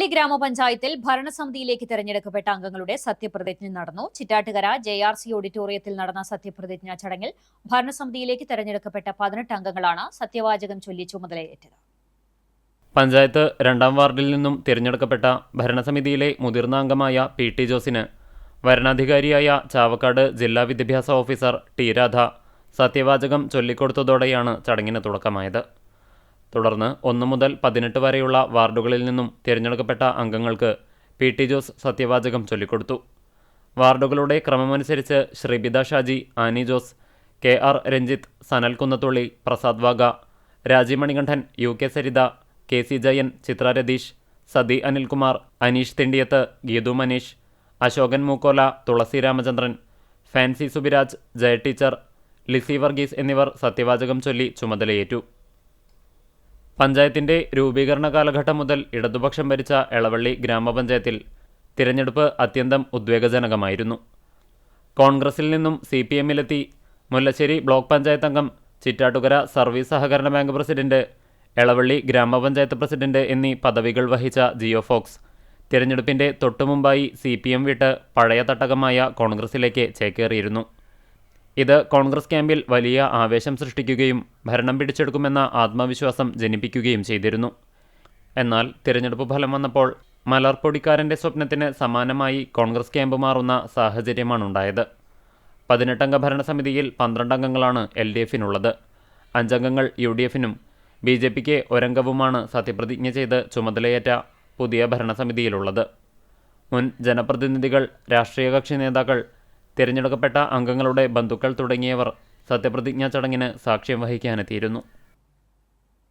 എളവള്ളി ഗ്രാമപഞ്ചായത്തിൽ ഭരണസമിതിയിലേക്ക് തെരഞ്ഞെടുക്കപ്പെട്ട അംഗങ്ങളുടെ സത്യപ്രതിജ്ഞ നടന്നു. ചിറ്റാട്ടുകര ജെ ആർ സി ഓഡിറ്റോറിയത്തിൽ നടന്ന സത്യപ്രതിജ്ഞാ ചടങ്ങിൽ ഭരണസമിതിയിലേക്ക് തെരഞ്ഞെടുക്കപ്പെട്ട പതിനെട്ട് അംഗങ്ങളാണ് സത്യവാചകം ചൊല്ലി ചുമതലയേറ്റത്. പഞ്ചായത്ത് രണ്ടാം വാർഡിൽ നിന്നും തിരഞ്ഞെടുക്കപ്പെട്ട ഭരണസമിതിയിലെ മുതിർന്ന അംഗമായ പി ടി ജോസിന് വരണാധികാരിയായ ചാവക്കാട് ജില്ലാ വിദ്യാഭ്യാസ ഓഫീസർ ടി രാധ സത്യവാചകം ചൊല്ലിക്കൊടുത്തതോടെയാണ് ചടങ്ങിന് തുടക്കമായത്. തുടർന്ന് ഒന്ന് മുതൽ പതിനെട്ട് വരെയുള്ള വാർഡുകളിൽ നിന്നും തിരഞ്ഞെടുക്കപ്പെട്ട അംഗങ്ങൾക്ക് പി ടി ജോസ് സത്യവാചകം ചൊല്ലിക്കൊടുത്തു. വാർഡുകളുടെ ക്രമമനുസരിച്ച് Sreebitha Shaji Ani Jose K R Ranjith Sanal Kunnathully Prasad Vaga Rajimanikandan U K Saritha K C Jayan Chithra Ratheesh Sathi Anilkumar Aneesh Thindiyath Geethu Maneesh Ashokan Mookkola Thulasi Ramachandran Fancy Subiraj Jaya teacher Lissy Varghese എന്നിവർ സത്യവാചകം ചൊല്ലി ചുമതലയേറ്റു. പഞ്ചായത്തിന്റെ രൂപീകരണ കാലഘട്ടം മുതൽ ഇടതുപക്ഷം ഭരിച്ച എളവള്ളി ഗ്രാമപഞ്ചായത്തിൽ തിരഞ്ഞെടുപ്പ് അത്യന്തം ഉദ്വേഗജനകമായിരുന്നു. കോൺഗ്രസിൽ നിന്നും സി പി എമ്മിലെത്തി മുല്ലശ്ശേരി ബ്ലോക്ക് പഞ്ചായത്ത് അംഗം ചിറ്റാട്ടുകര സർവീസ് സഹകരണ ബാങ്ക് പ്രസിഡന്റ് എളവള്ളി ഗ്രാമപഞ്ചായത്ത് പ്രസിഡന്റ് എന്നീ പദവികൾ വഹിച്ച ജിയോ ഫോക്സ് തിരഞ്ഞെടുപ്പിന്റെ തൊട്ടുമുമ്പായി സി പി എം വിട്ട് പഴയ തട്ടകമായ കോൺഗ്രസിലേക്ക് ചേക്കേറിയിരുന്നു. ഇത് കോൺഗ്രസ് ക്യാമ്പിൽ വലിയ ആവേശം സൃഷ്ടിക്കുകയും ഭരണം പിടിച്ചെടുക്കുമെന്ന ആത്മവിശ്വാസം ജനിപ്പിക്കുകയും ചെയ്തിരുന്നു. എന്നാൽ തിരഞ്ഞെടുപ്പ് ഫലം വന്നപ്പോൾ മലർപ്പൊടിക്കാരന്റെ സ്വപ്നത്തിന് സമാനമായി കോൺഗ്രസ് ക്യാമ്പ് മാറുന്ന സാഹചര്യമാണുണ്ടായത് പതിനെട്ടംഗ ഭരണസമിതിയിൽ പന്ത്രണ്ട് അംഗങ്ങളാണ് എൽ ഡി എഫിനുള്ളത്. അഞ്ചംഗങ്ങൾ യു ഡി എഫിനും ബി ജെ പിക്ക് ഒരംഗവുമാണ് സത്യപ്രതിജ്ഞ ചെയ്ത് ചുമതലയേറ്റ പുതിയ ഭരണസമിതിയിലുള്ളത്. മുൻ ജനപ്രതിനിധികൾ രാഷ്ട്രീയ കക്ഷി നേതാക്കൾ തിരഞ്ഞെടുക്കപ്പെട്ട അംഗങ്ങളുടെ ബന്ധുക്കൾ തുടങ്ങിയവർ സത്യപ്രതിജ്ഞാ ചടങ്ങിന് സാക്ഷ്യം വഹിക്കാനെത്തിയിരുന്നു